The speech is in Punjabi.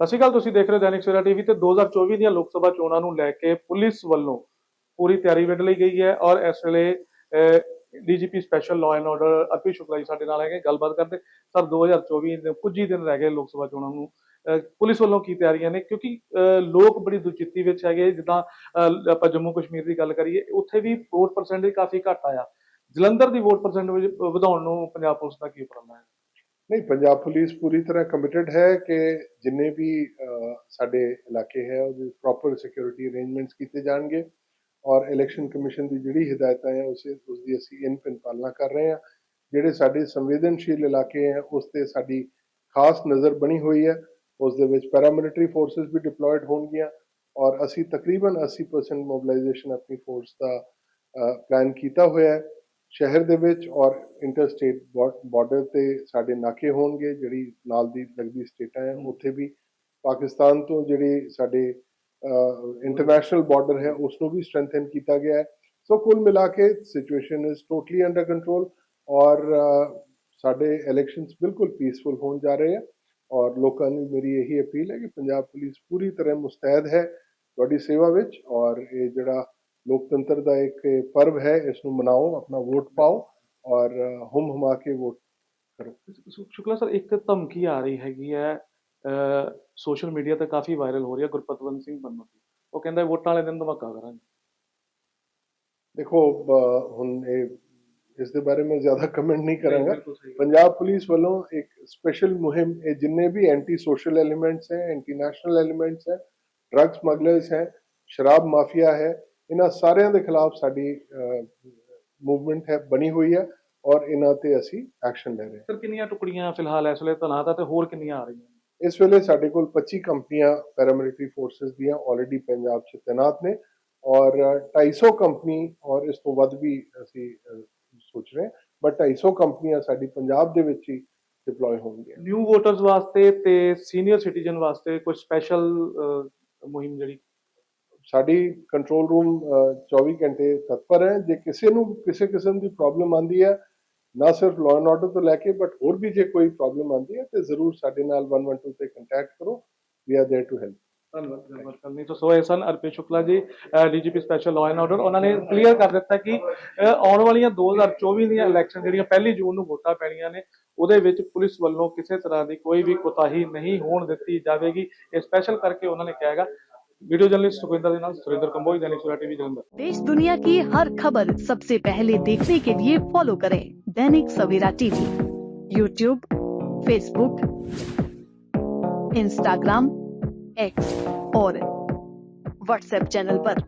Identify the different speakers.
Speaker 1: ਸਤਿ ਸ਼੍ਰੀ ਅਕਾਲ, ਤੁਸੀਂ ਦੇਖ ਰਹੇ ਹੋ ਦੈਨਿਕ ਸਵੇਰਾ ਟੀਵੀ ਤੇ 2024 ਦੀਆਂ ਲੋਕ ਸਭਾ ਚੋਣਾਂ ਨੂੰ ਲੈ ਕੇ ਪੁਲਿਸ ਵੱਲੋਂ ਪੂਰੀ ਤਿਆਰੀ ਵੰਡ ਲਈ ਗਈ ਹੈ ਔਰ ਇਸ ਵੇਲੇ DGP special law and order Arpit Shukla ji ਸਾਡੇ ਨਾਲ ਹੈਗੇ, ਗੱਲਬਾਤ ਕਰਦੇ। ਸਰ 2024 ਦੇ ਕੁਝ ਹੀ ਦਿਨ ਰਹਿ ਗਏ ਲੋਕ ਸਭਾ ਚੋਣਾਂ ਨੂੰ। ਪੁਲਿਸ ਵੱਲੋਂ ਕੀ ਤਿਆਰੀਆਂ ਨੇ? ਕਿਉਂਕਿ ਲੋਕ ਬੜੀ ਦੁਚਿੱਤੀ ਵਿੱਚ ਹੈਗੇ, ਜਿੱਦਾਂ ਆਪਾਂ ਜੰਮੂ ਕਸ਼ਮੀਰ ਦੀ ਗੱਲ ਕਰੀਏ, ਉੱਥੇ ਵੀ ਵੋਟ ਪਰਸੈਂਟੇਜ ਕਾਫੀ ਘੱਟ ਆਇਆ। ਜਲੰਧਰ ਦੀ ਵੋਟ ਪਰਸੈਂਟੇਜ ਵਧਾਉਣ ਨੂੰ ਪੰਜਾਬ ਪੁਲਿਸ ਦਾ ਕੀ ਉਪਰਾਲਾ ਹੈ?
Speaker 2: ਨਹੀਂ, ਪੰਜਾਬ ਪੁਲਿਸ ਪੂਰੀ ਤਰ੍ਹਾਂ ਕਮਿਟਡ ਹੈ ਕਿ ਜਿੰਨੇ ਵੀ ਸਾਡੇ ਇਲਾਕੇ ਹੈ, ਉਹਦੇ ਪ੍ਰੋਪਰ ਸਿਕਿਉਰਿਟੀ ਅਰੇਂਜਮੈਂਟਸ ਕੀਤੇ ਜਾਣਗੇ ਔਰ ਇਲੈਕਸ਼ਨ ਕਮਿਸ਼ਨ ਦੀ ਜਿਹੜੀ ਹਦਾਇਤਾਂ ਹੈ, ਉਸੇ ਉਸ ਦੀ ਅਸੀਂ ਇਨ ਪਿਨ ਪਾਲਣਾ ਕਰ ਰਹੇ ਹਾਂ। ਜਿਹੜੇ ਸਾਡੇ ਸੰਵੇਦਨਸ਼ੀਲ ਇਲਾਕੇ ਹੈ, ਉਸ ਤੇ ਸਾਡੀ ਖਾਸ ਨਜ਼ਰ ਬਣੀ ਹੋਈ ਹੈ। ਉਸ ਦੇ ਵਿੱਚ ਪੈਰਾਮਿਲਟਰੀ ਫੋਰਸਸ ਵੀ ਡਿਪਲੋਇਡ ਹੋਣਗੀਆਂ ਔਰ ਅਸੀਂ ਤਕਰੀਬਨ 80% ਮੋਬਿਲਾਈਜੇਸ਼ਨ ਆਪਣੀ ਫੋਰਸ ਦਾ ਪਲਾਨ ਕੀਤਾ ਹੋਇਆ ਹੈ। ਸ਼ਹਿਰ ਦੇ ਵਿੱਚ ਔਰ ਇੰਟਰਸਟੇਟ ਬਾਰਡਰ ਤੇ ਸਾਡੇ ਨਾਕੇ ਹੋਣਗੇ ਜਿਹੜੀ ਨਾਲ ਦੀ ਲੱਗਦੀ ਸਟੇਟਾਂ ਹੈ ਉੱਥੇ ਵੀ ਪਾਕਿਸਤਾਨ ਤੋਂ ਜਿਹੜੇ ਸਾਡੇ ਇੰਟਰਨੈਸ਼ਨਲ ਬਾਰਡਰ ਹੈ ਉਸ ਨੂੰ ਵੀ ਸਟਰੈਂਥਨ ਕੀਤਾ ਗਿਆ ਹੈ। ਸੋ ਕੁੱਲ ਮਿਲਾ ਕੇ situation is totally under control ਔਰ ਸਾਡੇ ਇਲੈਕਸ਼ਨਸ ਬਿਲਕੁਲ ਪੀਸਫੁਲ ਹੋਣ ਜਾ ਰਹੇ ਹੈ। ਔਰ ਲੋਕਾਂ ਨੂੰ ਮੇਰੀ ਇਹੀ ਅਪੀਲ ਹੈ ਕਿ ਪੰਜਾਬ ਪੁਲਿਸ ਪੂਰੀ ਤਰ੍ਹਾਂ ਮੁਸਤੈਦ ਹੈ ਤੁਹਾਡੀ ਸੇਵਾ ਵਿੱਚ ਔਰ ਇਹ ਜਿਹੜਾ ਲੋਕਤੰਤਰ ਦਾ ਇੱਕ ਪਰਵ ਹੈ ਇਸ ਨੂੰ ਮਨਾਓ ਆਪਣਾ ਵੋਟ ਪਾਓ ਔਰ ਹੁਮ ਹੁਮਾ ਕੇ ਵੋਟ ਕਰੋ
Speaker 1: ਸ਼ੁਕਲਾ ਸਰ ਇੱਕ ਧਮਕੀ ਆ ਰਹੀ ਹੈਗੀ ਹੈ ਸੋਸ਼ਲ ਮੀਡੀਆ ਤੇ ਕਾਫੀ ਵਾਇਰਲ ਹੋ ਰਹੀ ਹੈ ਗੁਰਪਤਵੰਤ ਸਿੰਘ ਬੰਨੂ ਦੀ ਉਹ ਕਹਿੰਦਾ ਵੋਟਾਂ ਵਾਲੇ ਦਿਨ ਧਮਾਕਾ ਕਰਾਂਗੇ
Speaker 2: ਦੇਖੋ ਹੁਣ ਇਹ ਇਸ ਦੇ ਬਾਰੇ ਮੈਂ ਜ਼ਿਆਦਾ ਕਮੈਂਟ ਨਹੀਂ ਕਰਾਂਗਾ। ਪੰਜਾਬ ਪੁਲਿਸ ਵੱਲੋਂ ਇੱਕ ਸਪੈਸ਼ਲ ਮੁਹਿੰਮ ਇਹ ਜਿੰਨੇ ਵੀ ਐਂਟੀ ਸੋਸ਼ਲ ਐਲੀਮੈਂਟਸ ਹੈ ਐਂਟੀ ਨੈਸ਼ਨਲ ਐਲੀਮੈਂਟਸ ਹੈ ਡਰੱਗ ਸਮਗਲਰਸ ਹੈ ਸ਼ਰਾਬ ਮਾਫੀਆ ਹੈ ਇਹਨਾਂ ਸਾਰਿਆਂ ਦੇ ਖਿਲਾਫ ਸਾਡੀ ਮੂਵਮੈਂਟ ਹੈ ਬਣੀ ਹੋਈ ਹੈ ਔਰ ਇਹਨਾਂ ਤੇ ਅਸੀਂ ਐਕਸ਼ਨ ਲੈ ਰਹੇ ਹਾਂ।
Speaker 1: ਸਰ ਕਿੰਨੀਆਂ ਟੁਕੜੀਆਂ ਫਿਲਹਾਲ ਇਸ ਵੇਲੇ ਤੈਨਾਤ ਆ ਤੇ ਹੋਰ ਕਿੰਨੀਆਂ ਆ ਰਹੀਆਂ?
Speaker 2: ਇਸ ਵੇਲੇ ਸਾਡੇ ਕੋਲ 25 ਕੰਪਨੀਆਂ ਪੈਰਾਮਿਲਟਰੀ ਫੋਰਸਸ ਦੀਆਂ ਆਲਰੇਡੀ ਪੰਜਾਬ 'ਚ ਤੈਨਾਤ ਨੇ ਔਰ ਅ, 250 ਕੰਪਨੀ ਔਰ ਇਸ ਤੋਂ ਵੱਧ ਵੀ ਅਸੀਂ ਸੋਚ ਰਹੇ ਹਾਂ ਬਟ 250 ਕੰਪਨੀਆਂ ਸਾਡੀ ਪੰਜਾਬ ਦੇ ਵਿੱਚ ਹੀ ਡਿਪਲੋਏ ਹੋਣਗੀਆਂ।
Speaker 1: ਨਿਊ ਵੋਟਰਸ ਵਾਸਤੇ ਤੇ ਸੀਨੀਅਰ ਸਿਟੀਜ਼ਨ ਵਾਸਤੇ ਕੋਈ ਸਪੈਸ਼ਲ ਮੁਹਿੰਮ ਜਿਹੜੀ
Speaker 2: ਸਾਡੀ ਕੰਟਰੋਲ ਰੂਮ 24 ਘੰਟੇ ਤਤਪਰ ਹੈ ਜੇ ਕਿਸੇ ਨੂੰ ਕਿਸੇ ਕਿਸਮ ਦੀ ਪ੍ਰੋਬਲਮ ਆਂਦੀ ਹੈ ਨਾ ਸਿਰਫ ਲਾਅ ਐਂਡ ਆਰਡਰ ਤੋਂ ਲੈ ਕੇ ਬਟ ਹੋਰ ਵੀ ਜੇ ਕੋਈ ਪ੍ਰੋਬਲਮ ਆਂਦੀ ਹੈ ਤੇ ਜ਼ਰੂਰ ਸਾਡੇ ਨਾਲ 112 ਤੇ ਕੰਟੈਕਟ ਕਰੋ we are there to help
Speaker 1: ਧੰਨਵਾਦ ਗੱਲਬਾਤ ਕਰਨ ਲਈ ਤਾਂ ਸੋ ਇਹ ਸਨ Arpit Shukla ji DGP special law and order ਉਹਨਾਂ ਨੇ ਕਲੀਅਰ ਕਰ ਦਿੱਤਾ ਕਿ ਅਹ, ਆਉਣ ਵਾਲੀਆਂ 2024 ਦੀਆਂ ਇਲੈਕਸ਼ਨ ਜਿਹੜੀਆਂ ਪਹਿਲੀ ਜੂਨ ਨੂੰ ਵੋਟਾਂ ਪੈਣੀਆਂ ਨੇ ਉਹਦੇ ਵਿੱਚ ਪੁਲਿਸ ਵੱਲੋਂ ਕਿਸੇ ਤਰ੍ਹਾਂ ਦੀ ਕੋਈ ਵੀ ਕੋਤਾਹੀ ਨਹੀਂ ਹੋਣ ਦਿੱਤੀ ਜਾਵੇਗੀ ਇਹ ਸਪੈਸ਼ਲ ਕਰਕੇ ਉਹਨਾਂ ਨੇ ਕਿਹਾ video journalist Sukhwinder Sinha, Surender Kamboj, Dainik Savera TV Jalandhar
Speaker 3: देश दुनिया की हर खबर सबसे पहले देखने के लिए फॉलो करें Dainik Savera TV YouTube Facebook Instagram X और व्हाट्सएप चैनल पर।